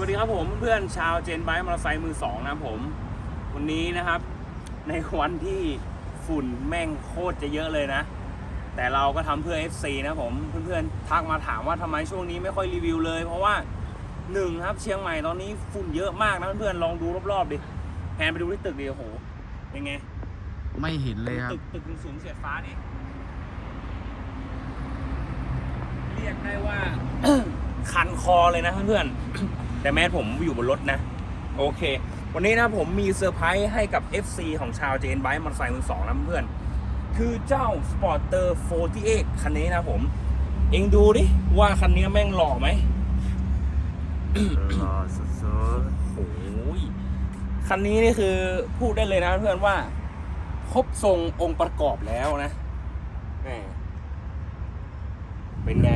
วัสดีครับผมเพื่อนๆชาวเจนไบค์มอเตอร์ไซค์มือสองนะครับผม วันนี้นะครับ ในวันที่ฝุ่นแม่งโคตรจะเยอะเลยนะ แต่เราก็ทำเพื่อ FC นะครับผมเพื่อนๆทักมาถามว่าทำไมช่วงนี้ไม่ค่อยรีวิวเลย เพราะว่าหนึ่งครับเชียงใหม่ตอนนี้ฝุ่นเยอะมากนะเพื่อนๆลองดูรอบๆดิแพนไปดูที่ตึกดิโอ้โหเป็นไงไม่เห็นเลยครับตึกตึกสูงๆเสียดฟ้าดิเรียกได้ว่าคันคอเลยนะเพื่อนๆ แต่แม้ผมอยู่บนรถนะ โอเค วันนี้นะผมมีเซอร์ไพรส์ให้กับ FC ของชาวเจนไบค์มอเตอร์ไซค์มือสองนะเพื่อนๆคือเจ้า Sporter 48 คันนี้นะผม เองดูดิ ว่าคันนี้แม่งหล่อไหมรอสุดโอ้ยคันนี้นี่คือพูดได้เลยนะเพื่อนว่า ครบทรงองค์ประกอบแล้วนะแหมเป็นไง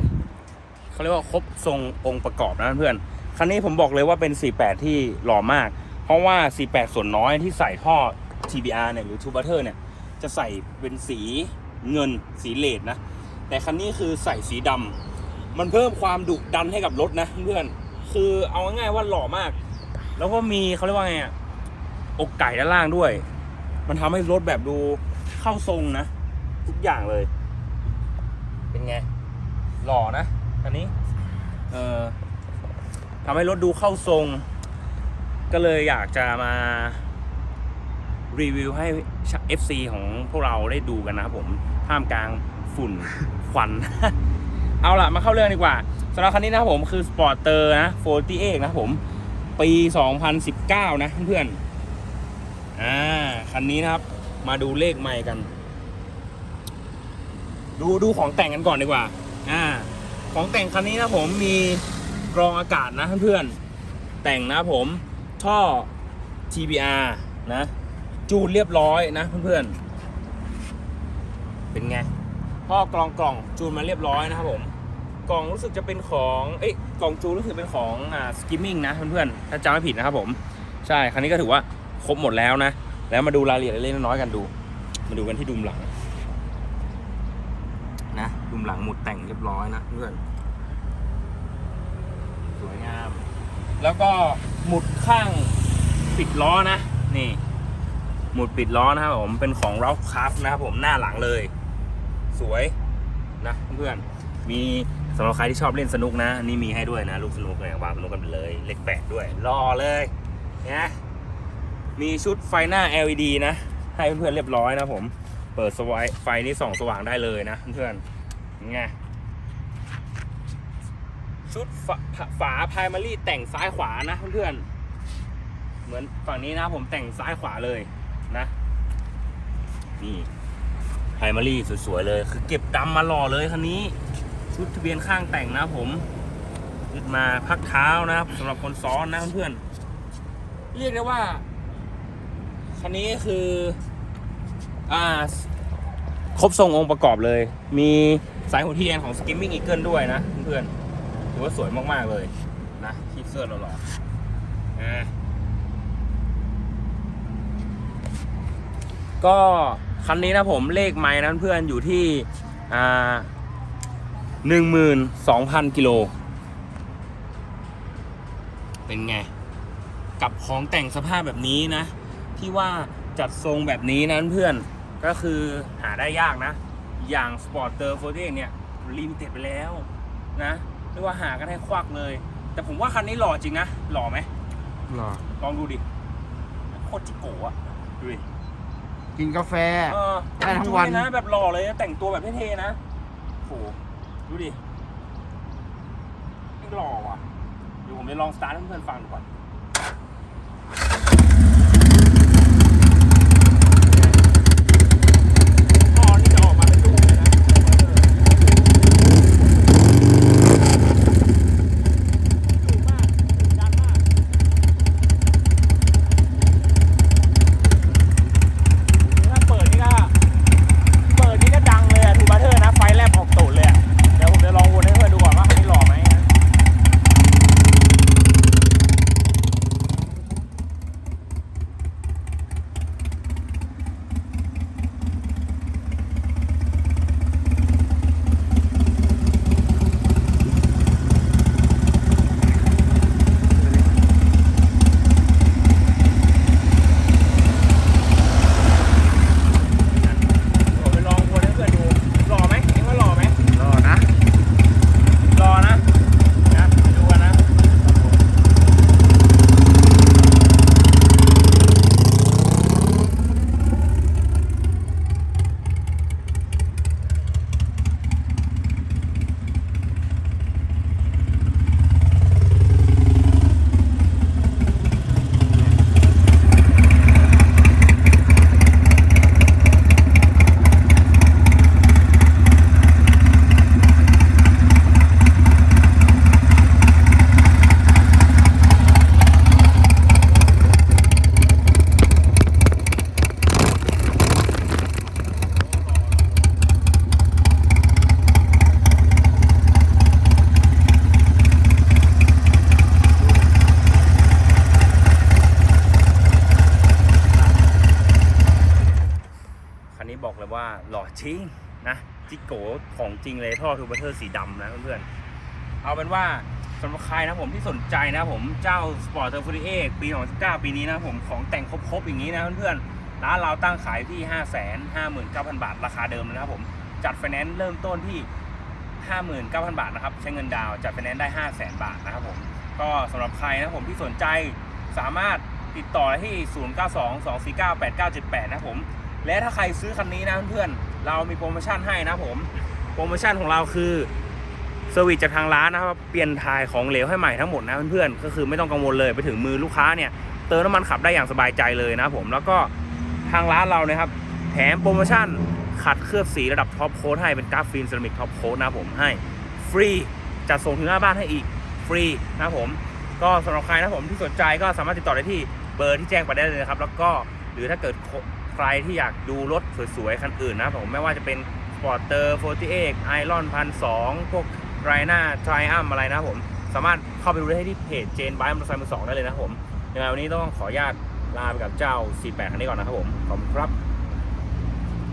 เขาเรียกว่าครบทรงองค์ประกอบนะเพื่อน คันนี้ผมบอกเลยว่าเป็น 48 ที่หล่อมาก เพราะว่า 48 ส่วนน้อยที่ใส่ท่อ TBR เนี่ยหรือ t u b e r เนี่ย จะใส่เป็นสีเงินสีเลดนะ แต่คันนี้คือใส่สีดำมันเพิ่มความดุดันให้กับรถนะเพื่อน คือเอาง่ายๆว่าหล่อมาก แล้วก็มีเขาเรียกว่าไงอะอกไก่ด้านล่างด้วย มันทำให้รถแบบดูเข้าทรงนะ ทุกอย่างเลย เป็นไง หล่อนะ อันนี้ เออ ทำให้รถดูเข้าทรง ก็เลยอยากจะมารีวิวให้ FC ของพวกเราได้ดูกันนะครับผมท่ามกลางฝุ่นควัน เอาล่ะ มาเข้าเรื่องดีกว่าสำหรับคันนี้นะครับผมคือ Sporter นะ48นะครับผม ปี 2019 นะเพื่อนๆอ่าคันนี้นะครับ มาดูเลขใหม่กัน ดูดูของแต่งกันก่อนดีกว่า อ่า ของแต่งคันนี้นะผมมี กรองอากาศนะเพื่อนๆแต่งนะผมท่อ TBR นะ จูนเรียบร้อยนะเพื่อนๆเป็นไงท่อกรองกล่องจูนมาเรียบร้อยนะครับผมกล่องรู้สึกจะเป็นของเอ้ยกล่องจูนรู้สึกเป็นของอ่าสกิมมิ่งนะเพื่อนๆถ้าจำไม่ผิดนะครับผมใช่คันนี้ก็ถือว่าครบหมดแล้วนะ แล้วมาดูรายละเอียดเล็กๆน้อยๆกันดู มาดูกันที่ดุมหลังนะดุมหลังหมุดแต่งเรียบร้อยนะเพื่อน วยงาม แล้วก็หมุดข้างปิดล้อนะ นี่ หมุดปิดล้อนะครับผมเป็นของ r a l p h Craft นะครับผมหน้าหลังเลย สวยนะเพื่อนมีสำหรับใครที่ชอบเล่นสนุกนะ นี่มีให้ด้วยนะ ลูกสนุกเลยวางสนุกกันไปเลย เล็กแปดด้วยรอเลยนะมีชุดไฟหน้า LED นะ ให้เพื่อนๆเรียบร้อยนะผม เปิดสวายไฟนี่ส่องสว่างได้เลยนะเพื่อนไง ชุดฝาฝาพายมารีแต่งซ้ายขวานะเพื่อนๆเหมือนฝั่งนี้นะผมแต่งซ้ายขวาเลยนะนี่ไพรมารีสวยๆเลย คือเก็บดำมาหล่อเลยคันนี้ ชุดทะเบียนข้างแต่งนะผมยึดมาพักเท้านะครับสำหรับคนซ้อนนะเพื่อนๆเรียกได้ว่าคันนี้คืออ่าครบทรงองค์ประกอบเลย มีสายหัวเทียนของ Skimming Eagle ด้วยนะเพื่อนๆ ถือว่าสวยมากๆเลยนะคลิปเสื้อหล่อๆอ่าก็คันนี้นะผมเลขไม้นั้นเพื่อนอยู่ที่อ่าหนึ่งหมื่นสองพันกิโล เป็นไง กับของแต่งสภาพแบบนี้นะ ที่ว่าจัดทรงแบบนี้นั้นเพื่อนก็คือหาได้ยากนะ อย่าง Sporter 48เนี่ยลิมิเต็ดไปแล้วนะ เรียกว่าหากันให้ควักเลย แต่ผมว่าคันนี้หล่อจริงนะหล่อไหมรอลองดูดิโคตรจิโกะอะดูดิกินกาแฟ เออได้ทั้งวัน ดูดินะแบบหล่อเลยแต่งตัวแบบเท่ๆนะโหดูดินี่หล่อว่ะเดี๋ยวผมจะลองสตาร์ทให้เพื่อนๆฟังดูก่อน หล่อจริงนะจิโกของจริงเลยท่อทูบัตเตอร์สีดำนะเพื่อนๆเอาเป็นว่าสำหรับใครนะผมที่สนใจนะผมเจ้า Sport t u r f o r 8ปี2019ปีนี้นะผมของแต่งครบๆอย่างนี้นะเพื่อนๆร้านเราตั้งขายที่ 5 5 9 0 0 0 บาท ราคาเดิมเลยนะครับผมจัดไฟแนนซ์เริ่มต้นที่ 59,000 บาทนะครับใช้เงินดาวน์จัดไฟแนนซ์ได้ 5 0 0 0 0 0 บาทนะครับผมก็สำหรับใครนะผมที่สนใจสามารถติดต่อที่ 0922498978 นะผม และถ้าใครซื้อคันนี้นะเพื่อนๆเรามีโปรโมชั่นให้นะผมโปรโมชั่นของเราคือเซอร์วิสจากทางร้านนะครับเปลี่ยนทายของเหลวให้ใหม่ทั้งหมดนะเพื่อนๆก็คือไม่ต้องกังวลเลยไปถึงมือลูกค้าเนี่ยเติมน้ำมันขับได้อย่างสบายใจเลยนะผมแล้วก็ทางร้านเรานะครับแถมโปรโมชั่นขัดเคลือบสีระดับท็อปโค้ดให้เป็นกราฟฟินเซรามิกท็อปโค้ดนะผมให้ฟรีจัดส่งถึงหน้าบ้านให้อีกฟรีนะผมก็สำหรับใครนะผมที่สนใจก็สามารถติดต่อได้ที่เบอร์ที่แจ้งไปได้เลยนะครับแล้วก็หรือถ้าเกิด ใครที่อยากดูรถสวยๆ คันอื่นนะครับผมไม่ว่าจะเป็น Sporter 48 Iron 1,200พวกไรน่าทริอัมอะไรนะผมสามารถเข้าไปดูได้ที่เพจเจนบายมอเตอร์ไซค์มือสองได้เลยนะผมยังไงวันนี้ต้องขออนุญาตลาไปกับเจ้า 48 คันนี้ก่อนนะครับผม ขอบคุณครับ